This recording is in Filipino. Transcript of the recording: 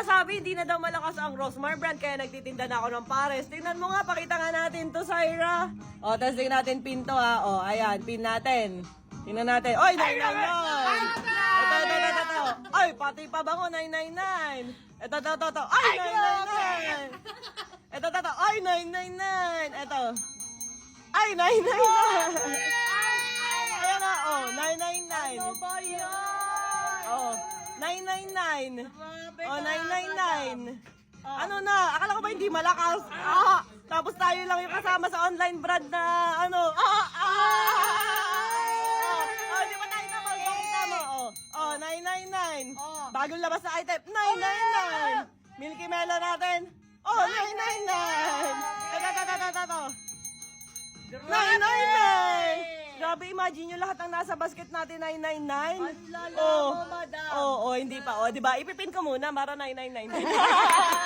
masabi, hindi na daw malakas ang Rosmar brand, kaya nagtitinda na ako ng pares. Tingnan mo nga, pakita nga natin to, Syra. O, testing natin pin to, ha. O, ayan, pin natin. Tingnan natin. Oy, 999! Ito, ito, ito, ito, ito. Ay, pati pa bango, 999. Ito, ito, ito, ito. Ay, 999! Ito, ito, ito. Ay, 999! Ito. Ay, 999! 999. Oh, 999. Ano na? Akala ko ba hindi malakas? Ah! Tapos tayo lang yung kasama sa online brand na ano? Ah! Ah! Oh, di ba tayo na Pakita mo. Oh, oh 999. Bagong labas na item. 999. Milky Mela natin. Oh, 999. Ito, ito, ito, ito, ito. 999! Grabe, imagine nyo lahat ang nasa basket natin 999. lala oh, mo, madam. Oo, oh, hindi pa. Oh, di ba? Ipipin ko muna para 999.